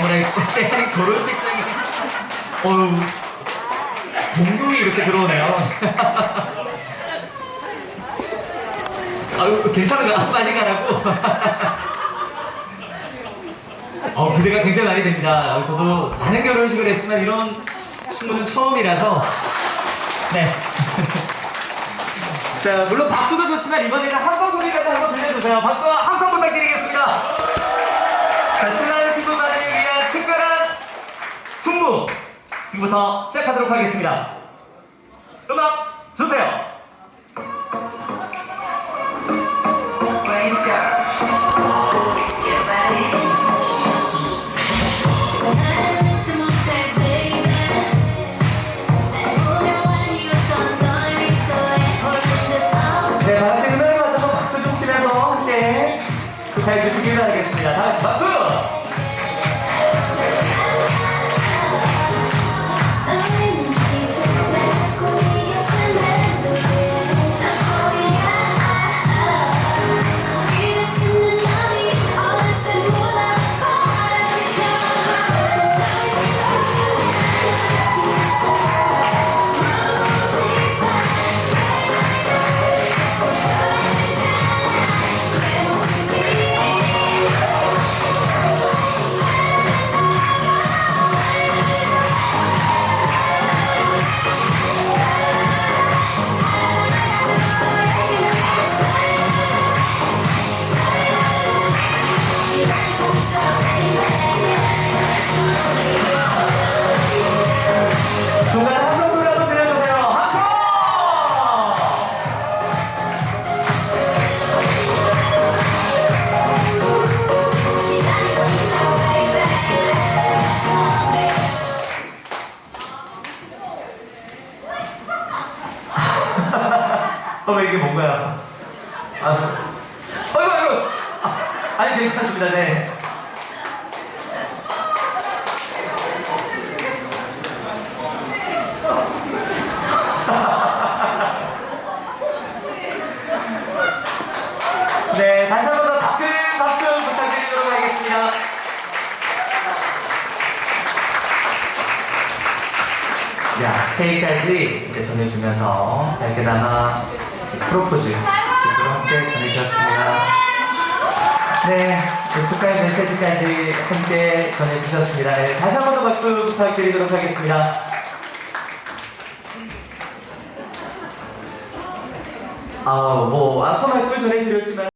어머나, 네, 결혼식장에. 어우, 공동이 이렇게 들어오네요. 아유, 괜찮은가? 빨리 가라고. 어, 기대가 굉장히 많이 됩니다. 어, 저도 많은 결혼식을 했지만 이런 친구는 처음이라서. 네. 자, 물론 박수도 좋지만 이번에는 소리까지 한번 들려주세요. 박수와 한 부터 시작하도록 하겠습니다. 음악 주세요. 네, 다 같이 음악을 맞춰서 박수 좀 치면서 함께 축하해 주시길 바라겠습니다. 다 같이 박수! 어, 이게 뭔가요? 아, 어이구, 어이구! 아, 아니, 괜찮습니다, 네. 네, 다시 한 번더 따끈 박수 부탁드리도록 하겠습니다. 자, 케이크까지 이제 전해주면서 짧게나마 프로포즈 함께 전해주셨습니다. 네, 그 축하의 메시지까지 함께 전해주셨습니다. 네, 다시 한 번 더 박수 부탁드리도록 하겠습니다. 아, 뭐, 앞서 말씀을 전해드렸지만,